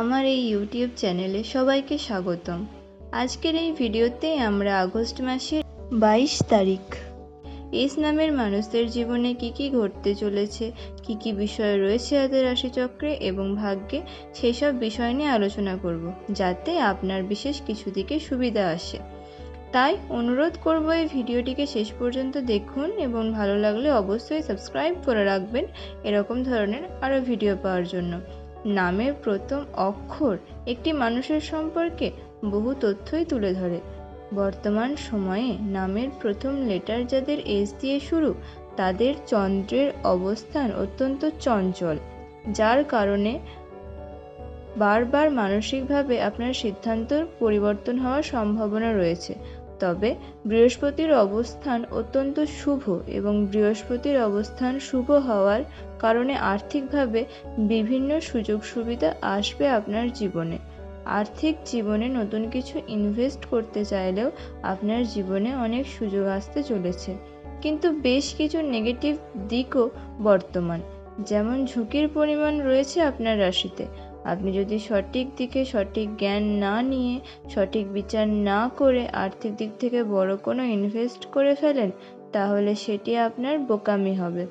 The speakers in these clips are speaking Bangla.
আমার এই ইউটিউব চ্যানেলে সবাইকে স্বাগতম। আজকের এই ভিডিওতে আমরা আগস্ট মাসের বাইশ তারিখ। এস নামের মানুষদের জীবনে কি কি ঘটতে চলেছে, কি কি বিষয় রয়েছে এদের রাশিচক্রে এবং ভাগ্যে সেই সব বিষয় নিয়ে আলোচনা করব, যাতে আপনার বিশেষ কিছু দিকে সুবিধা আসে। তাই অনুরোধ করব এই ভিডিওটিকে শেষ পর্যন্ত দেখুন এবং ভালো লাগলে অবশ্যই সাবস্ক্রাইব করে রাখবেন, এরকম ধরনের আরও ভিডিও পাওয়ার জন্য। নামের প্রথম অক্ষর একটি মানুষের সম্পর্কে বহু তথ্যই তুলে ধরে। বর্তমান সময়ে নামের প্রথম লেটার যাদের এস দিয়ে শুরু, তাদের চন্দ্রের অবস্থান অত্যন্ত চঞ্চল, যার কারণে বারবার মানসিকভাবে আপনার সিদ্ধান্তর পরিবর্তন হওয়ার সম্ভাবনা রয়েছে। তবে বৃহস্পতির অবস্থান অত্যন্ত শুভ এবং বৃহস্পতির অবস্থান শুভ হওয়ার কারণে আর্থিকভাবে বিভিন্ন সুযোগ সুবিধা আসবে আপনার জীবনে। আর্থিক জীবনে নতুন কিছু ইনভেস্ট করতে চাইলেও আপনার জীবনে অনেক সুযোগ আসতে চলেছে। কিন্তু বেশ কিছু নেগেটিভ দিকও বর্তমান। যেমন ঝুঁকির পরিমাণ রয়েছে আপনার রাশিতে। আপনি যদি সঠিক দিকে সঠিক জ্ঞান না নিয়ে সঠিক বিচার না করে আর্থিক দিক থেকে বড় কোনো ইনভেস্ট করে ফেলেন, তাহলে সেটি আপনার বোকামি হবে।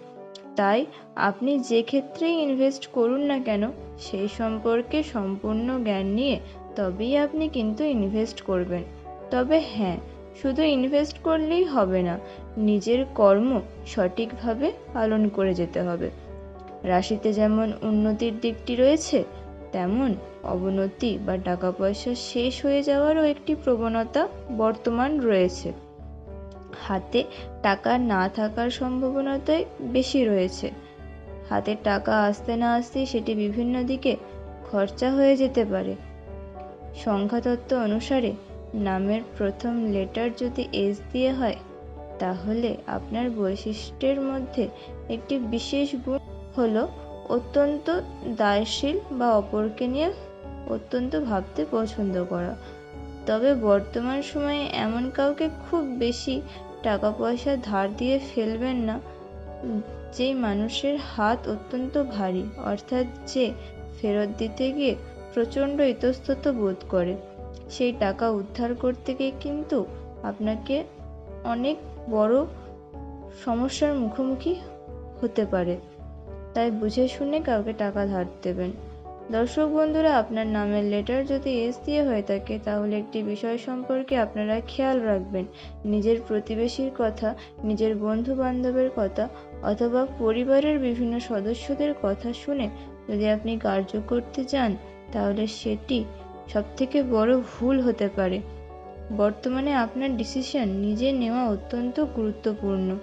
তাই আপনি যে ক্ষেত্রেই ইনভেস্ট করুন না কেন, সেই সম্পর্কে সম্পূর্ণ জ্ঞান নিয়ে তবেই আপনি কিন্তু ইনভেস্ট করবেন। তবে হ্যাঁ শুধু ইনভেস্ট করলেই হবে না, নিজের কর্ম সঠিকভাবে পালন করে যেতে হবে। রাশিতে যেমন উন্নতির দিকটি রয়েছে তেমন অবনতি বা টাকা পয়সা শেষ হয়ে যাওয়ারও একটি প্রবণতা বর্তমান রয়েছে। হাতে টাকা না থাকার সম্ভাবনাটাই বেশি রয়েছে। হাতে টাকা আসতে না আসতেই সেটি বিভিন্ন দিকে খরচা হয়ে যেতে পারে। সংখ্যাতত্ত্ব অনুসারে নামের প্রথম লেটার যদি এস দিয়ে হয়, তাহলে আপনার বৈশিষ্ট্যের মধ্যে একটি বিশেষ গুণ হলো অত্যন্ত দায়শীল বা অপরকে নিয়ে অত্যন্ত ভাবতে পছন্দ করা। তবে বর্তমান সময়ে এমন কাউকে খুব বেশি টাকা পয়সা ধার দিয়ে ফেলবেন না যেই মানুষের হাত অত্যন্ত ভারী, অর্থাৎ যে ফেরত দিতে গিয়ে প্রচণ্ড ইতস্তত বোধ করে। সেই টাকা উদ্ধার করতে গিয়ে কিন্তু আপনাকে অনেক বড় সমস্যার মুখোমুখি হতে পারে। তাই বুঝে শুনে কাউকে টাকা ধার দেবেন। দর্শক বন্ধুরা, আপনার নামের লেটার যদি এস দিয়ে হয়ে থাকে, তাহলে একটি বিষয় সম্পর্কে আপনারা খেয়াল রাখবেন। নিজের প্রতিবেশীর কথা, নিজের বন্ধু বান্ধবের কথা, অথবা পরিবারের বিভিন্ন সদস্যদের কথা শুনে যদি আপনি কার্য করতে চান, তাহলে সেটি সবথেকে বড় ভুল হতে পারে। বর্তমানে আপনার ডিসিশন নিজে নেওয়া অত্যন্ত গুরুত্বপূর্ণ।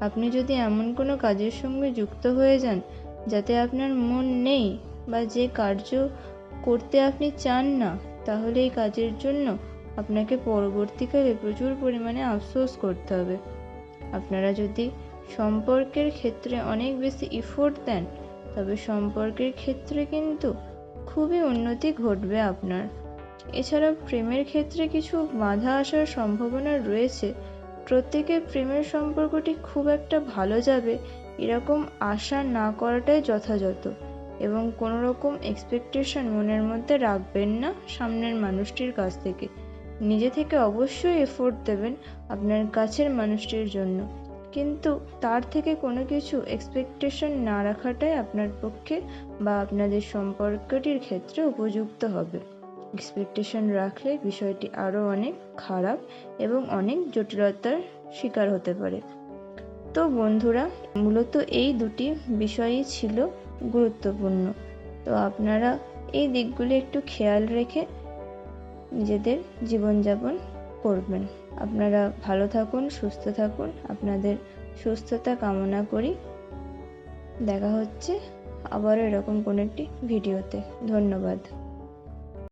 আপনি যদি এমন কোনো কাজের সঙ্গে যুক্ত হয়ে যান যাতে আপনার মন নেই বা যে কার্য করতে আপনি চান না, তাহলে এই কাজের জন্য আপনাকে পরবর্তীকালে প্রচুর পরিমাণে আফসোস করতে হবে। আপনারা যদি সম্পর্কের ক্ষেত্রে অনেক বেশি ইফোর্ট দেন, তবে সম্পর্কের ক্ষেত্রে কিন্তু খুবই উন্নতি ঘটবে আপনার। এছাড়া প্রেমের ক্ষেত্রে কিছু বাধা আসার সম্ভাবনা রয়েছে প্রত্যেকের প্রেমের সম্পর্কটি খুব একটা ভালো যাবে এরকম আশা না করাটাই যথাযথ এবং কোনো রকম এক্সপেকটেশন মনের মধ্যে রাখবেন না সামনের মানুষটির কাছ থেকে। নিজে থেকে অবশ্যই এফোর্ট দেবেন আপনার কাছের মানুষটির জন্য। কিন্তু তার থেকে কোনো কিছু এক্সপেকটেশন না রাখাটাই আপনার পক্ষে বা আপনাদের সম্পর্কটির ক্ষেত্রে উপযুক্ত হবে। এক্সপেকটেশন রাখলে বিষয়টি আরও অনেক খারাপ এবং অনেক জটিলতার শিকার হতে পারে। তো বন্ধুরা, মূলত এই দুটি বিষয়ই ছিল গুরুত্বপূর্ণ। তো আপনারা এই দিকগুলি একটু খেয়াল রেখে নিজেদের জীবনযাপন করবেন। আপনারা ভালো থাকুন, সুস্থ থাকুন। আপনাদের সুস্থতা কামনা করি। দেখা হচ্ছে আবারও এরকম কোনো একটি ভিডিওতে। ধন্যবাদ।